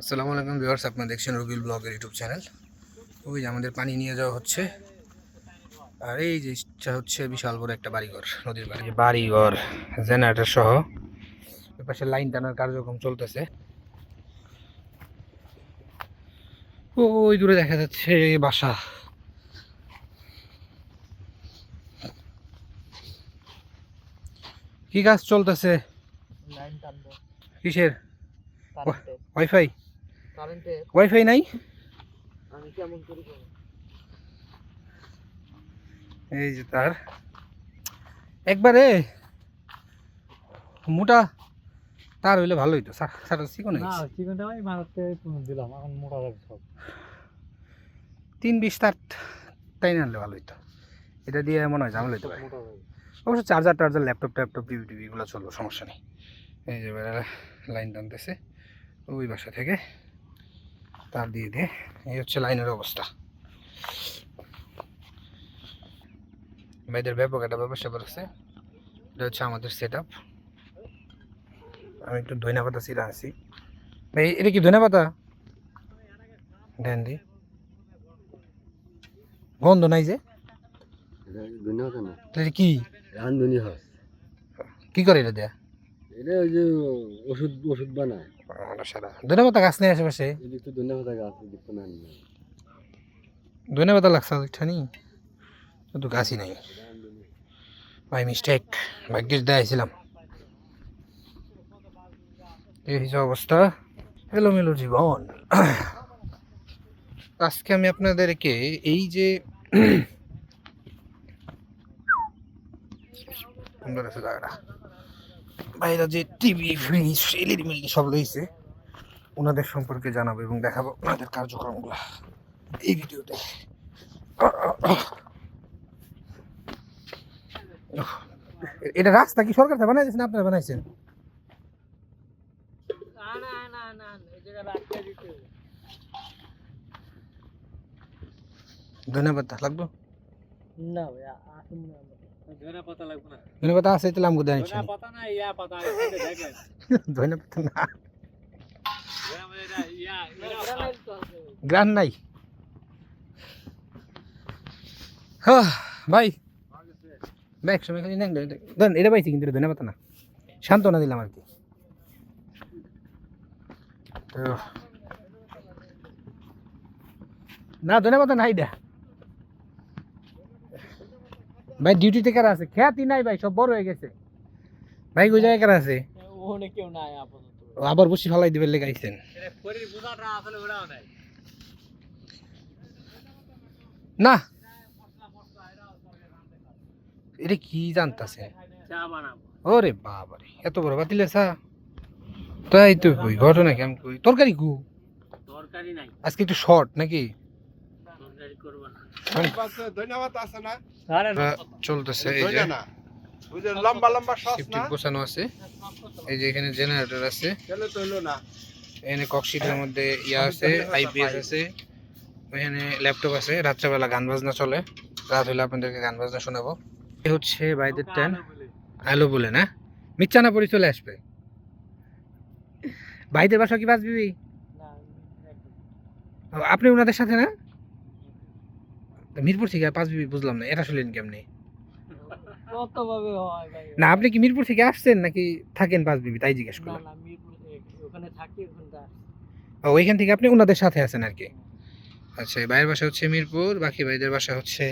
আসসালামু আলাইকুম ভিউয়ার্স আপনারা দেখছেন রবিল ব্লগের ইউটিউব চ্যানেল। ওই যে আমাদের পানি নিয়ে যাওয়া হচ্ছে। আর এই যে ইচ্ছা হচ্ছে বিশাল বড় একটা বাড়িঘর নদীর বাড়ি বাড়িঘর জেনারেটর সহ পাশে লাইন টানার কার্যক্রম চলতেছে। ওই দূরে দেখা যাচ্ছে বাসা। কি কাজ চলতেছে? কিসের? ওয়াইফাই? ওয়াইফাই নাই? আমি কেমন করি করব? এই যে তার। একবারে মোটা তার হইলে ভালো হইতো। সারা চিকন আমি ভারতে দিলাম এখন মোটা সব। তিন বিশ তার তাই না আনলে ভালো হইতো। এটা দিয়ে মনে হয় ঝামেলা হইতে পারে। অবশ্য চার্জার টার্জার ল্যাপটপ ট্যাপটপ টিভি টিভি এগুলো চলবো সমস্যা নেই। এই যে লাইন টানতেছে ওই বাসা থেকে। তার দিয়ে দিয়ে এই হচ্ছে লাইনের অবস্থা। মেয়েদের ব্যাপক একটা ব্যবসা করেছে এটা হচ্ছে আমাদের সেট আপ আমি একটু ধনে পাতা সিরা আছি। ভাই এটা কি ধনে পাতা? দেন দি। গন্ধ নাই যে। কি? রান্ধনি হয় কি করে এটা দেয়া? এটা ওই যে ওষুধ ওষুধ বানায়। সারা। পাতা গাছ নেই। আশেপাশে পাতা লাগছে কিন্তু গাছই নাই। বাই মিস্টেক ভাগ্যের এই অবস্থা। এলোমেলো জীবন। আজকে আমি আপনাদেরকে এই যে সুন্দর আছে জায়গাটা বাইরে যে টিভি ফ্রিজ এলইডি মিলডি সব রয়েছে, ওনাদের সম্পর্কে জানাব এবং দেখাবো ওনাদের কার্যক্রমগুলো এই ভিডিওতে। এটা রাস্তা কি সরকার বানাইছেন আপনারা বানাইছেন? ধন্যবাদ, লাগবে? না ভাই ধনা পাতা লাগবে না। আছে তাহলে আমাকে দেয় ধনা পাতা না ইয়া পাতা এখানে দেখেন। ধন্যবাদ না। পাতা। ইয়া ইয়া গ্রান নাই। হ্যাঁ ভাই। ব্যাগ সময় খালি নেন দেন এটা পাইছি কিন্তু এটা ধন্যবাদ না। সান্ত্বনা দিলাম আর কি। তো না ধন্যবাদ নাই দা। ভাই ডিউটিতে কারা আছে? খ্যাতি নাই ভাই সব বড় হয়ে গেছে। ভাই কোন জায়গায় কারা আছে? ওখানে কেউ নাই আপাতত। আবার বসি ফালাই দিবে লেগাইছেন না। এটা কি জানতাছে চা বানাবো। ওরে বাবারে এত বড় বাতিলে সা তাই তো কই ঘটনা কেমন কই? তরকারি কু? তরকারি নাই। আজকে একটু শর্ট নাকি? তরকারি করব না। ধন্যবাদ। আছে না? চলতেছে এই যে না। ওই যে লম্বা লম্বা শ্বাস সিফটি গোছানো আছে। এই যে এখানে জেনারেটর আছে। গেলে তো হলো না। এখানে ককশিটের মধ্যে ইয়া আছে আইপিএস আছে। ওইখানে ল্যাপটপ আছে। রাত্রেবেলা গান বাজনা চলে। রাত হলে আপনাদেরকে গান বাজনা শোনাবো। এই হচ্ছে বাইদের ট্যান আলো বলে না? মিচ্ছানা পরি চলে আসবে। ভাইদের বাসা কি বাজবি ও, আপনি ওনাদের সাথে না? মিরপুর থেকে পাঁচ বিবি বুঝলাম না এটা শুনলেন কেমনি? না আপনি কি মিরপুর থেকে আসছেন নাকি থাকেন পাঁচ বিবি? তাই জিজ্ঞেস করলাম। ও, ওইখান থেকে আপনি ওনাদের সাথে আছেন আর কি? আচ্ছা ভাইয়ের বাসা হচ্ছে মিরপুর বাকি ভাইদের বাসা হচ্ছে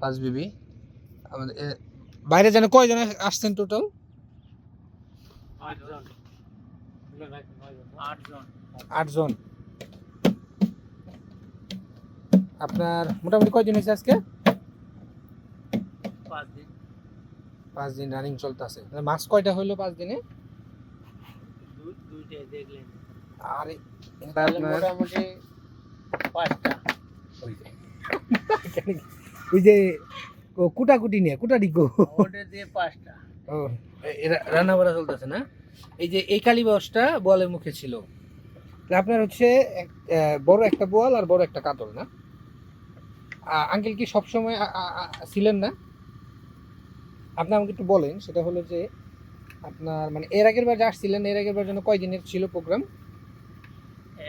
পাঁচ বিবি। আমাদের বাইরে যেন কয়জন আসছেন টোটাল আটজন। আটজন আটজন আপনার মোটামুটি কয়দিন হয়েছে আজকে? পাঁচ দিন। পাঁচ দিন রানিং চলতেছে। মাস কয়টা হইল পাঁচ দিনে? আর তাহলে মোটামুটি পাঁচটা। ওই যে। কুটাকুটি নিয়ে কুটাডি গো। ওটা দিয়ে পাঁচটা। ও রান্না বাড়া চলতেছে না? এই যে এই কালী বসটা বোয়ালের মুখে ছিল। আপনার হচ্ছে বড় একটা বোয়াল আর বড় একটা কাতল না? আঙ্কেল কি সবসময় ছিলেন না? আপনি আমাকে একটু বলেন সেটা হলো যে আপনার মানে এর আগের বার যে আসছিলেন এর আগের বার জন্য কয় দিনের ছিল প্রোগ্রাম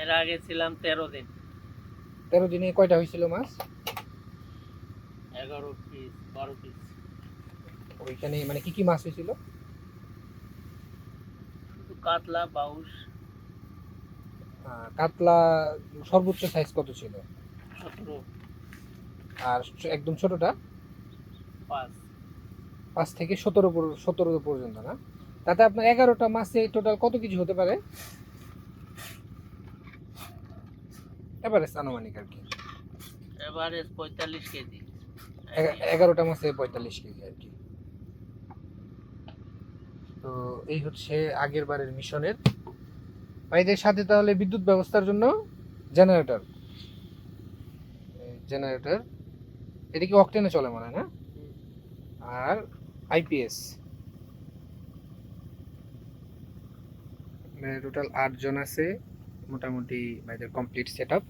এর আগে ছিলাম তেরো দিন। তেরো দিনে কয়টা হয়েছিল মাছ? এগারো পিস বারো পিস ওইখানে মানে কি কি মাছ হয়েছিল? শুধু কাতলা বাউস কাতলা সর্বোচ্চ সাইজ কত ছিল? সতেরো। আর একদম ছোটটা? পাঁচ। পাঁচ থেকে সতেরো সতেরো পর্যন্ত না? তাতে আপনার এগারোটা মাসে টোটাল কত কিছু হতে পারে? এভারেজ আনুমানিক আর কি। এভারেজ পঁয়তাল্লিশ কেজি। এগারোটা মাসে পঁয়তাল্লিশ কেজি আর কি। তো এই হচ্ছে আগের বারের মিশনের। ভাইদের সাথে তাহলে বিদ্যুৎ ব্যবস্থার জন্য জেনারেটর জেনারেটর এটা কি অকটেনে চলে মনে হয় না? আর আইপিএস টোটাল আট জন আছে মোটামুটি বাইদের কমপ্লিট সেট আপ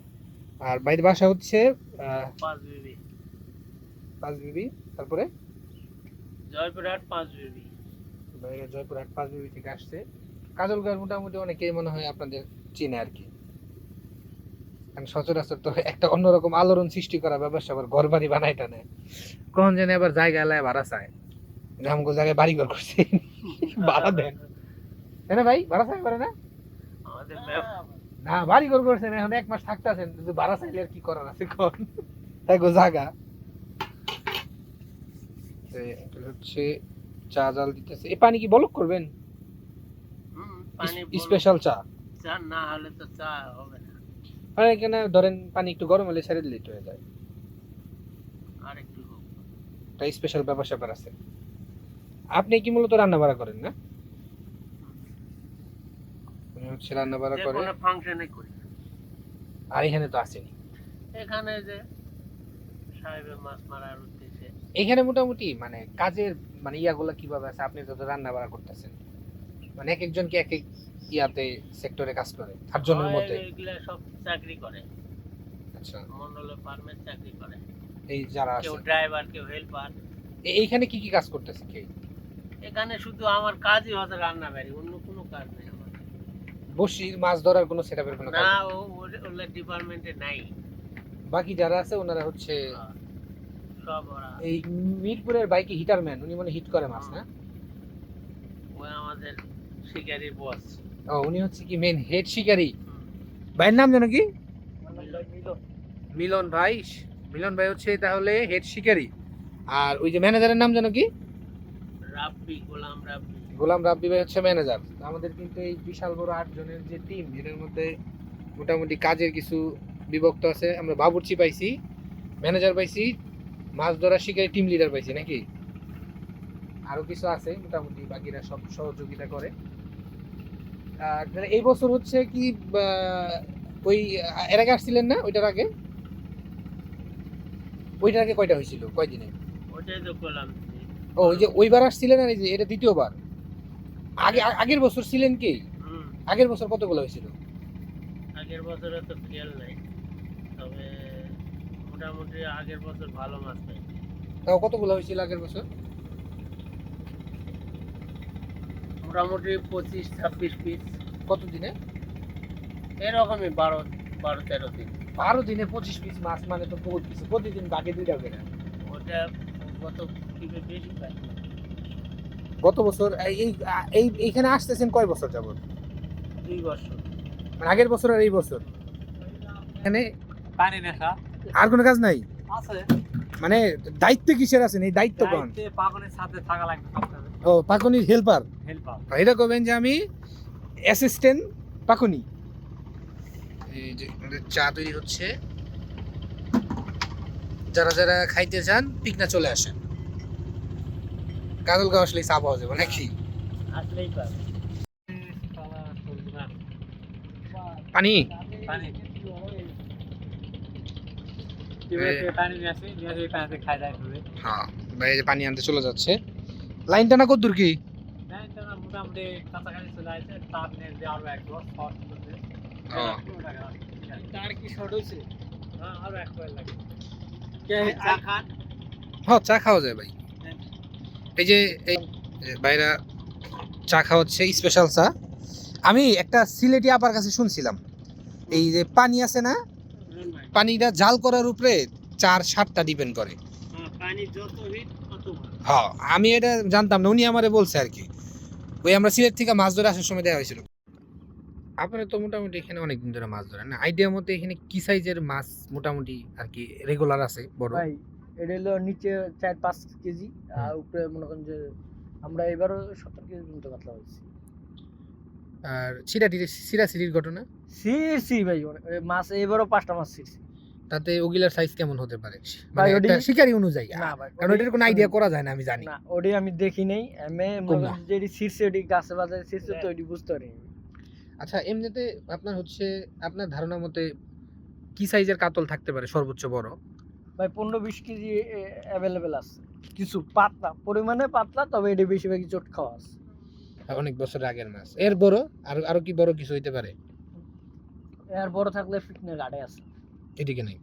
আর বাইরের বাসা হচ্ছে পাঁচ বিবি। তারপরে? জয়পুরহাট পাঁচ বিবি। বাইরে জয়পুরহাট পাঁচ বিবি থেকে আসছে। কাজলগাঁও মোটামুটি অনেকেই মনে হয় আপনাদের চিনে আর কি। সচরাচর তো একটা অন্যরকম আলোড়ন সৃষ্টি করা ব্যবসা আবার ঘর বাড়ি বানাই টানে। কখন জানি আবার জায়গা এলায় ভাড়া চায়। আমগো জায়গায় বাড়ি ঘর করছে। ভাড়া দেন। তাই না ভাই? ভাড়া না? না বাড়ি ঘর করছেন এখন এক মাস থাকতেছেন যদি ভাড়া চাইলে আর কি করার আছে কোন তাই গো জায়গা হচ্ছে চা জাল দিতেছে। এই পানি কি বলক করবেন? পানি স্পেশাল চা? চা না হলে তো চা হবে। মানে এখানে ধরেন পানি একটু গরম হলে ছেড়ে দিলেই তো হয়ে যায়। আর একটু হোক। স্পেশাল ব্যাপার স্যাপার আছে। আপনি কি মূলত রান্না বাড়া করেন না? হচ্ছে রান্না বাড়া যে করে ফাংশনে করি। আর এখানে তো আসেনি। এখানে যে সাহেবের মাছ এখানে মোটামুটি মানে কাজের মানে ইয়াগুলো কীভাবে আছে? আপনি তো রান্না বাড়া করতেছেন। মানে এক একজন কি এক এক ইয়াতে সেক্টরে কাজ করে হয় মধ্যে। এগুলা সব চাকরি করে। আচ্ছা। মন্ডলের ফার্মের চাকরি করে। এই যারা আছে। কেউ ড্রাইভার কেউ হেল্পার এইখানে কি কি কাজ করতেছে কে? এখানে শুধু আমার কাজই হচ্ছে রান্না বাড়ি অন্য কোনো কাজ নেই আমার। বসির মাছ ধরার কোনো সেটআপের কোনো না ও ওগুলো ডিপার্টমেন্টে নাই। বাকি যারা আছে ওনারা হচ্ছে সব ওরা। এই মিরপুরের বাইকে হিটারম্যান উনি মনে হিট করে মাছ না? ওই আমাদের শিকারির বস ও উনি হচ্ছে কি মেন হেড শিকারি। ভাইয়ের নাম জানো কি? মিলন ভাই। মিলন ভাই হচ্ছে তাহলে হেড শিকারি। আর ওই যে ম্যানেজারের নাম জানো কি? রাব্বি গোলাম রাব্বি। গোলাম রাব্বি ভাই হচ্ছে ম্যানেজার আমাদের কিন্তু এই বিশাল বড় আট জনের যে টিম এটার মধ্যে মোটামুটি কাজের কিছু বিভক্ত আছে। আমরা বাবুর্চি পাইছি ম্যানেজার পাইছি মাছ ধরা শিকারি টিম লিডার পাইছি নাকি? আরও কিছু আছে মোটামুটি বাকিরা সব সহযোগিতা করে। আর এই বছর হচ্ছে কি ওই এর আগে আসছিলেন না ওইটার আগে? ওইটার আগে কয়টা হয়েছিল? কয়দিনে? ওটাই তো করলাম ও ওই যে ওইবার আসছিলেন আর এই যে এটা দ্বিতীয়বার? আগে আগের বছর ছিলেন কি? আগের বছর কতগুলো হয়েছিল? আগের বছরে তো খেয়াল নাই। তবে মোটামুটি আগের বছর ভালো মাছ পাই তাও কতগুলো হয়েছিল আগের বছর? মোটামুটি পঁচিশ ছাব্বিশ পিস কত দিনে? এরকমই বারো বারো তেরো দিন। বারো দিনে পঁচিশ পিস মাছ মানে তো বহুত কিছু। প্রতিদিন বাকি দুইটা করে। ওটা গত বেশি পাই গত বছর এই এই- এই এইখানে আসতেছেন কয় বছর যাবত দুই বছর। মানে আগের বছর আর এই বছর? এখানে পানি নেশা। আর কোনো কাজ নাই? আছে। মানে দায়িত্ব কিসের আছেন? এই দায়িত্ব কোন? পাগনের সাথে থাকা লাগবে ও পাকনির হেল্পার। হেল্পার। এটা করবেন যে আমি অ্যাসিস্ট্যান্ট পাকুনি। এই যে চা তৈরি হচ্ছে। যারা যারা খাইতে চান পিকনা চলে আসেন। কাজলগাঁও আসলেই চা পাওয়া যাবে নাকি? পানি? পানি। হ্যাঁ পানি আনতে চলে যাচ্ছে। লাইনটা না কত দূর কি হ্যাঁ আরও এক কয়েল লাগে। চা খান। হ্যাঁ চা খাওয়া যায় ভাই। এই যে এই যে ভাইরা চা খাওয়াচ্ছে স্পেশাল চা। আমি একটা সিলেটি আপার কাছে শুনছিলাম। এই যে পানি আছে না পানিটা জাল করার উপরে চার সাতটা ডিপেন্ড করে। হ্যাঁ, পানি যত হ্যাঁ আমি এটা জানতাম না উনি আমারে বলছে আর কি। ওই আমরা সিলেট থেকে মাছ ধরে আসার সময় দেওয়া হয়েছিল। আপনারা তো মোটামুটি এখানে অনেক দিন ধরে মাছ ধরেন না? আইডিয়া মতে এখানে কি সাইজের মাছ মোটামুটি আর কি রেগুলার আছে বড়? ভাই এটা হলো নিচে চার পাঁচ কেজি আর উপরে মনে করেন যে আমরা এবারও সত্তর কেজি পর্যন্ত কাতলা হয়েছি। আর সিরাটি সিরাসিরির ঘটনা? সিরছি ভাই মাছ এবারও পাঁচটা মাছ সিরছি তাতে ওগুলার সাইজ কেমন হতে পারে? ভাই, মানে একটা শিকারি অনুযায়ী। না ভাই কারণ এটার কোনো আইডিয়া করা যায় না আমি জানি। না ওটি আমি দেখি নাই। আমি। যেটি সিরছে ওটি গাছে বাজারে সিরছে তো ওটি বুঝতে পারি আচ্ছা এমনিতে আপনার হচ্ছে আপনার ধারণা মতে কি সাইজের কাতল থাকতে পারে সর্বোচ্চ বড়? ভাই পনেরো বিশ কেজি অ্যাভেলেবেল আছে। কিছু পাতলা পরিমাণে পাতলা তবে এটি বেশিরভাগই চোট খাওয়া আছে। অনেক বছর আগের মাছ। এর বড়? আর আরও কি বড় কিছু হইতে পারে? এর বড় থাকলে ফিটনে গাড়ে আছে। এদিকে নাই।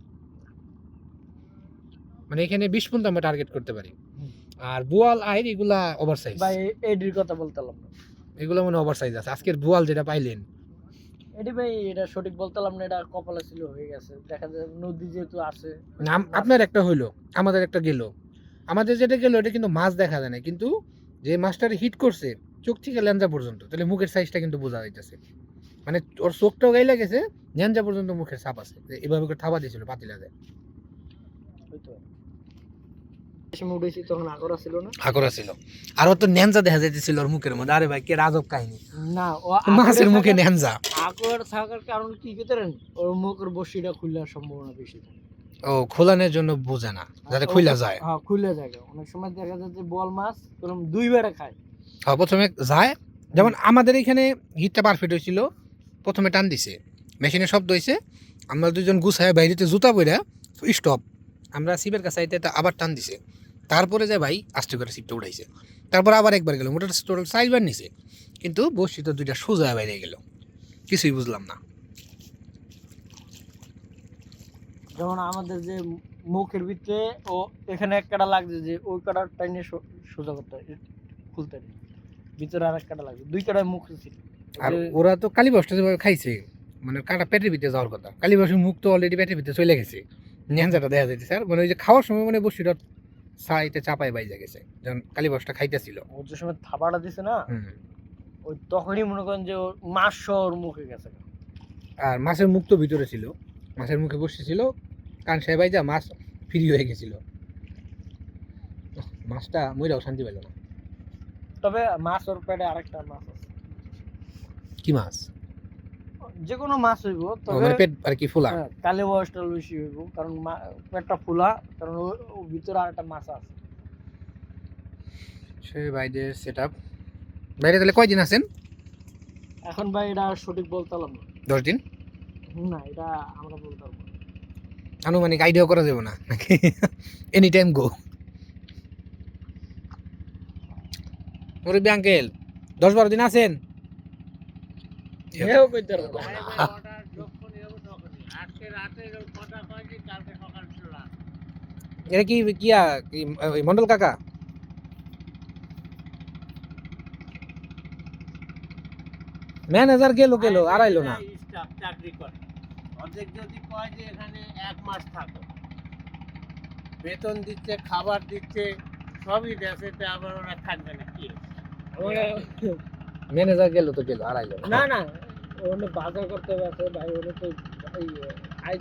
মানে এখানে বিশ পর্যন্ত আমরা টার্গেট করতে পারি। আর বুয়াল আইর এগুলা ওভার সাইজ ভাই এ- এটির কথা বলতাম এগুলো মানে ওভার সাইজ আছে। আজকের বুয়াল যেটা পাইলেন। এটি ভাই এটা সঠিক বলতাম না এটা কপালে ছিল হয়ে গেছে। দেখা যায় নদী যেহেতু আছে। মানে আপনার একটা হইল আমাদের একটা গেল। আমাদের যেটা গেল এটা কিন্তু মাছ দেখা যায় না কিন্তু যে মাছটার হিট করছে চোখ থেকে ল্যাঞ্জা পর্যন্ত। তাহলে মুখের সাইজটা কিন্তু বোঝা যাইতেছে। মানে ওর চোখটাও গাইলা গেছে ল্যাঞ্জা পর্যন্ত মুখের ছাপ আছে। এভাবে করে থাবা দিয়েছিল পাতিলা দেয়। আর তো ন্যাঞ্জা দেখা যাইতেছিল ওর মুখের মধ্যে। আরে ভাই কে রাজব কাহিনী? না ও মাছের মুখে ন্যাঞ্জা আকর থাকার কারণ কি কি ওর মুখের বসিটা খোলার সম্ভাবনা বেশি থাকে। ও খোলানোর জন্য বোঝে না যাতে যায়। হ্যাঁ খুলে যায়। অনেক সময় দেখা যায় যে বল মাছ দুইবারে খায়। হ্যাঁ, প্রথমে যায়। যেমন আমাদের এখানে হিটটা পারফেক্ট হয়েছিল। প্রথমে টান দিছে। মেশিনে শব্দ হয়েছে আমরা দুজন গুছায় বাইরেতে জুতা পরে স্টপ আমরা শিবের কাছে আইতে আবার টান দিছে। তারপরে যে ভাই আস্তে করে শিপটা উঠাইছে। তারপর আবার একবার গেল মোটর টোটাল চারবার নিছে। কিন্তু বসছি তো দুইটা সোজা বাইরে গেল। কিছুই বুঝলাম না। যেমন আমাদের যে মুখের ভিতরে ও এখানে এক কাটা লাগছে যে ওই কাটার টাইনে সোজা করতে হয়, খুলতে ভিতরে আর এক কাটা লাগছে দুই কাটায় মুখ ছিল। আর ওরা তো কালীবাসটা যেভাবে খাইছে মানে কাটা পেটের ভিতরে যাওয়ার কথা। কালীবাসের মুখ তো অলরেডি পেটের ভিতরে চলে গেছে। ন্যাঞ্জাটা দেখা যাচ্ছে স্যার মানে ওই যে খাওয়ার সময় মানে বসিটা সাইতে চাপায় বাইজা গেছে যখন কালীবাসটা খাইতেছিল। ও যে সময় থাবাটা দিছে না ওই তখনই মনে করেন যে ওর মাছ ওর মুখে গেছে। আর মাছের মুখ তো ভিতরে ছিল। মাছের মুখে বসেছিল কান সাহেব বাইজা মাছ ফ্রি হয়ে গেছিল। মাছটা মইরাও শান্তি পেল না। তবে মাছ ওর পেটে আরেকটা মাছ আছে। কি মাছ? যে কোনো মাছ হইব তবে মানে পেট আর কি ফুলা? হ্যাঁ, কালে বয়সটা বেশি হইব কারণ পেটটা ফুলা কারণ ও- ভিতরে আরেকটা মাছ আছে। সে বাইদের সেট আপ বাইরে তাহলে কয়দিন আছেন? এখন ভাই এটা সঠিক বলতাম না। দশ দিন? না এটা আমরা বলতাম না। আনুমানিক আইডিয়া করা যাবে না নাকি? এনি টাইম গো মুরব্বী আঙ্কেল দশ বারো দিন আছেন? কইতে পারব। এটা কি কিয়া মন্ডল কাকা? ম্যানেজার গেল গেল আর আইলো না। চাকরি করে। অর্ধেক যদি কয় যে এখানে এক মাস থাকো। বেতন দিচ্ছে খাবার দিচ্ছে সবই দেশে তো আবার ওরা থাকবে না কি ম্যানেজার গেল তো গেল আর আইলো না না বাজার করতে আছে ভাই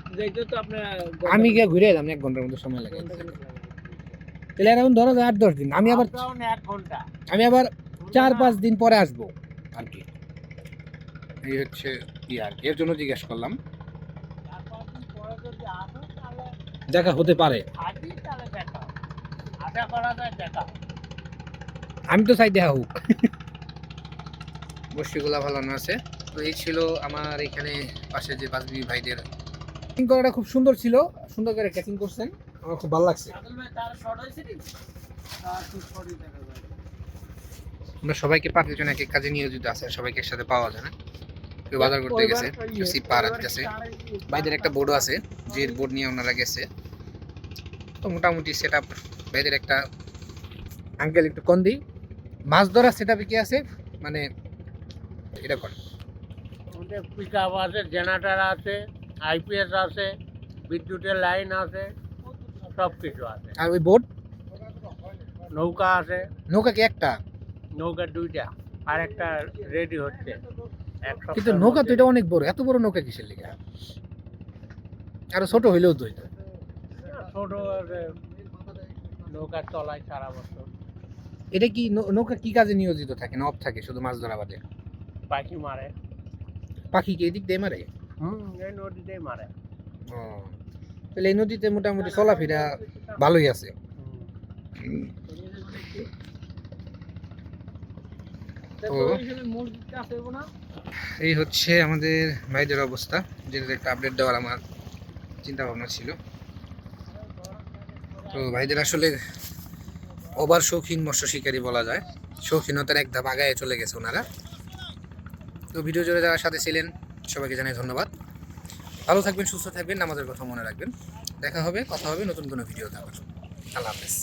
তো যাইতে তো আপনার আমি গিয়ে ঘুরে এলাম এক ঘণ্টার মতো সময় লাগে। তাহলে এখন ধরো আট দশ দিন আমি আবার এক ঘণ্টা। আমি আবার চার পাঁচ দিন পরে আসব আর কি। এই হচ্ছে ই আর এর জন্য জিজ্ঞেস করলাম। দেখা হতে পারে। আমি তো চাই দেখা হোক। বসিগুলা ভালো না আছে। তো এই ছিল আমার এখানে পাশে যে বাসবি ভাইদের ক্যাচিং করাটা খুব সুন্দর ছিল সুন্দর করে ক্যাচিং করছেন। আমার খুব ভালো লাগছে। আমরা সবাইকে পাঁচজন এক এক কাজে নিয়োজিত আছে সবাইকে একসাথে পাওয়া যায় না। কেউ বাজার করতে গেছে কেউ সিপ পাড়া দিতেছে ভাইদের একটা বোর্ডও আছে যে বোর্ড নিয়ে ওনারা গেছে। তো মোটামুটি সেট আপ ভাইদের একটা আঙ্কেল একটু কন দিই। মাছ ধরা সেট আপে কি আছে? মানে এটা কর। আমাদের পিক আপ আছে জেনারেটার আছে আইপিএস আছে বিদ্যুতের লাইন আছে সব কিছু আছে। আর ওই বোট? নৌকা আছে। নৌকা কি একটা? নৌকা দুইটা আর একটা রেডি হচ্ছে। কিন্তু নৌকা তো এটা অনেক বড় এত বড় নৌকা কিসের লেগে? আরও ছোট হইলেও তো এটা। ছোট নৌকা চলায় সারা বছর। এটা কি নৌকা কি কাজে নিয়োজিত থাকে না অফ থাকে শুধু মাছ ধরা বাদে? পাখি মারে। পাখি কি এদিক দিয়ে মারে? হুম এই নদীতেই মারে। ও তাহলে এই নদীতে মোটামুটি চলাফেরা ভালোই আছে। এই হচ্ছে আমাদের ভাইদের অবস্থা যেটা একটা আপডেট দেওয়ার আমার চিন্তা ভাবনা ছিল। তো ভাইদের আসলে ওভার শৌখিন মৎস্য শিকারী বলা যায়। শৌখিনতার এক ধাপ আগায় চলে গেছে ওনারা। তো ভিডিও জুড়ে যারা সাথে ছিলেন, সবাইকে জানাই ধন্যবাদ। ভালো থাকবেন, সুস্থ থাকবেন আমাদের কথা মনে রাখবেন। দেখা হবে, কথা হবে নতুন কোনো ভিডিও দেওয়ার আল্লাহ হাফেজ।